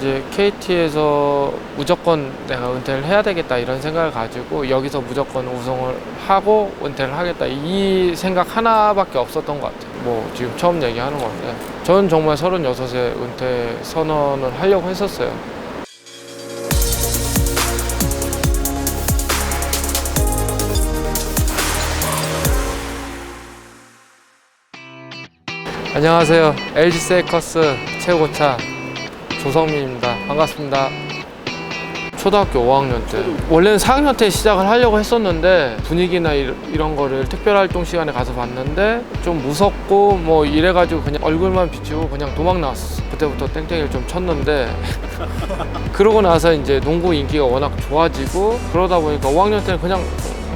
이제 KT에서 무조건 내가 은퇴를 해야 되겠다 이런 생각을 가지고 여기서 무조건 우승을 하고 은퇴를 하겠다 이 생각 하나밖에 없었던 것 같아요. 뭐 지금 처음 얘기하는 건데 저는 정말 36에 은퇴 선언을 하려고 했었어요. 안녕하세요. LG 세이커스 최고차 조성민입니다. 반갑습니다. 초등학교 5학년 때 원래는 4학년 때 시작을 하려고 했었는데 분위기나 이- 이런 거를 특별활동 시간에 가서 봤는데 좀 무섭고 뭐 이래가지고 그냥 얼굴만 비추고 그냥 도망 나왔어. 그때부터 땡땡이를 좀 쳤는데 그러고 나서 이제 농구 인기가 워낙 좋아지고 그러다 보니까 5학년 때는 그냥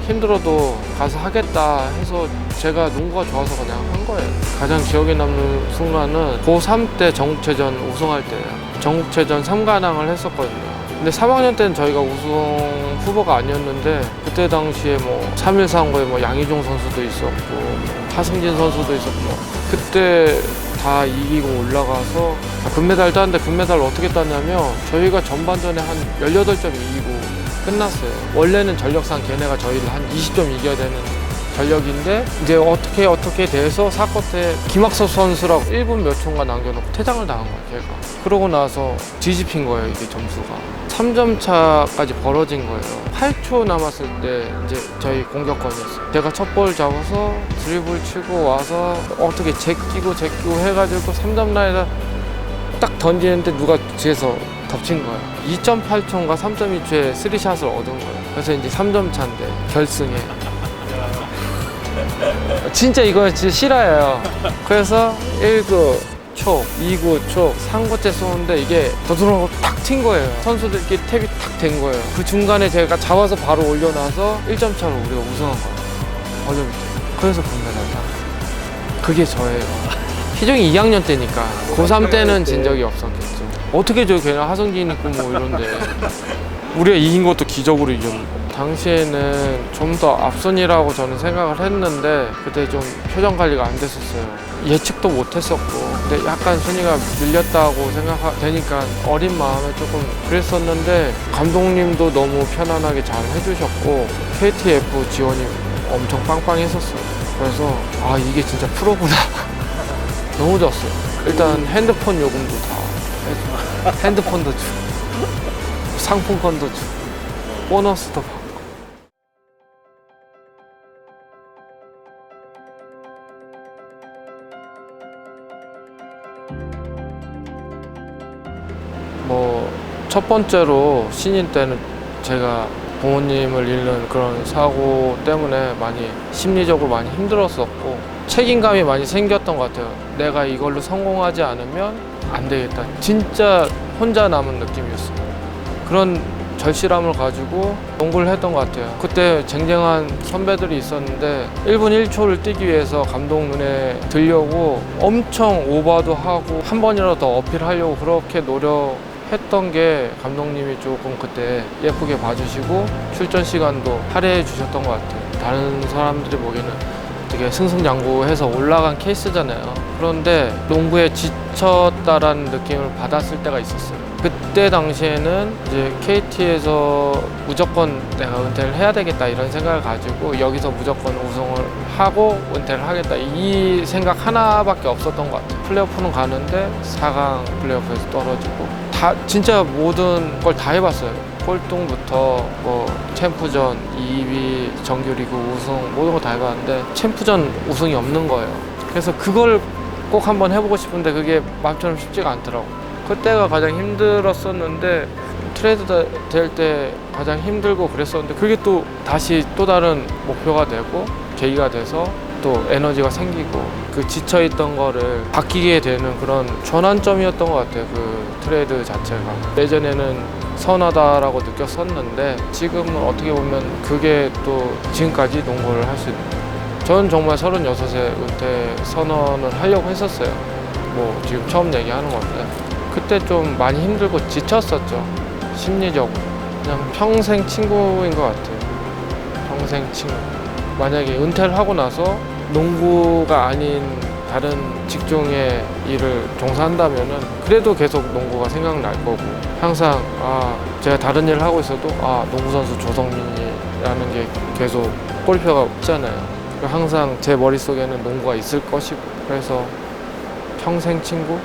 힘들어도 가서 하겠다 해서 제가 농구가 좋아서 그냥 한 거예요. 가장 기억에 남는 순간은 고3 때 전국체전 우승할 때예요. 전국체전 3관왕을 했었거든요. 근데 3학년 때는 저희가 우승 후보가 아니었는데 그때 당시에 뭐 3일 상고에 뭐 양희종 선수도 있었고 뭐 하승진 선수도 있었고 뭐 그때 다 이기고 올라가서 금메달 땄는데 금메달 어떻게 땄냐면 저희가 전반전에 한 18점 이기고 끝났어요. 원래는 전력상 걔네가 저희를 한 20점 이겨야 되는 전력인데 이제 어떻게 어떻게 돼서 사코테 김학섭 선수라고 1분 몇 초인가 남겨놓고 퇴장을 당한 거야 걔가. 그러고 나서 뒤집힌 거예요 이게 점수가. 3점 차까지 벌어진 거예요. 8초 남았을 때 이제 저희 공격권이었어요. 제가 첫 볼 잡아서 드리블 치고 와서 어떻게 제끼고 제끼고 해가지고 3점 라인에 딱 던지는데 누가 뒤에서 덮친 거예요. 2.8초인가 3.2초에 3샷을 얻은 거예요. 그래서 이제 3점 차인데 결승에 진짜 이거 진짜 실화예요. 그래서 1구 촉, 2구 촉, 3구째 쏘는데 이게 더들어가고 탁 튄 거예요. 선수들끼리 탭이 탁 된 거예요. 그 중간에 제가 잡아서 바로 올려놔서 1점 차로 우리가 우승한 거예요. 밑에. 그래서 금메달 다 그게 저예요. 희정이 2학년 때니까 고3 때는 진 적이 없었겠죠. 어떻게 저 걔는 하성진 있고 뭐 이런데 우리가 이긴 것도 기적으로 이겼는데 당시에는 좀 더 앞선이라고 저는 생각을 했는데 그때 좀 표정 관리가 안 됐었어요. 예측도 못 했었고 근데 약간 순위가 밀렸다고 생각되니까 어린 마음에 조금 그랬었는데 감독님도 너무 편안하게 잘 해주셨고 KTF 지원이 엄청 빵빵했었어요. 그래서 아 이게 진짜 프로구나. 너무 좋았어요. 일단 핸드폰 요금도 다 핸드폰도 주고 상품권도 주고 보너스도 받고 첫 번째로 신인 때는 제가 부모님을 잃는 그런 사고 때문에 많이 심리적으로 많이 힘들었었고 책임감이 많이 생겼던 것 같아요. 내가 이걸로 성공하지 않으면 안 되겠다. 진짜 혼자 남은 느낌이었어요. 그런 절실함을 가지고 농구를 했던 것 같아요. 그때 쟁쟁한 선배들이 있었는데 1분 1초를 뛰기 위해서 감독 눈에 들려고 엄청 오버도 하고 한 번이라도 더 어필하려고 그렇게 노력 했던 게 감독님이 조금 그때 예쁘게 봐주시고 출전 시간도 할애해 주셨던 것 같아요. 다른 사람들이 보기에는 되게 승승장구해서 올라간 케이스잖아요. 그런데 농구에 지쳤다라는 느낌을 받았을 때가 있었어요. 그때 당시에는 이제 KT에서 무조건 내가 은퇴를 해야 되겠다 이런 생각을 가지고 여기서 무조건 우승을 하고 은퇴를 하겠다 이 생각 하나밖에 없었던 것 같아요. 플레이오프는 가는데 4강 플레이오프에서 떨어지고 다 진짜 모든 걸 다 해봤어요. 꼴등부터 뭐 챔프전 2위 정규리그 우승 모든 거다 해봤는데 챔프전 우승이 없는 거예요. 그래서 그걸 꼭 한번 해보고 싶은데 그게 마음처럼 쉽지가 않더라고. 그때가 가장 힘들었었는데 트레이드 될 때 가장 힘들고 그랬었는데 그게 또 다시 또 다른 목표가 되고 계기가 돼서 또 에너지가 생기고 그 지쳐있던 거를 바뀌게 되는 그런 전환점이었던 것 같아요. 그 트레이드 자체가 예전에는 선하다라고 느꼈었는데 지금은 어떻게 보면 그게 또 지금까지 농구를 할 수 있는 저는 정말 36에 은퇴 선언을 하려고 했었어요. 뭐 지금 처음 얘기하는 건데 그때 좀 많이 힘들고 지쳤었죠. 심리적으로. 그냥 평생 친구인 것 같아요. 평생 친구. 만약에 은퇴를 하고 나서 농구가 아닌 다른 직종의 일을 종사한다면은 그래도 계속 농구가 생각날 거고. 항상 아 제가 다른 일을 하고 있어도 아 농구 선수 조성민이라는 게 계속 골표가 있잖아요. 항상 제 머릿속에는 농구가 있을 것이고. 그래서 평생 친구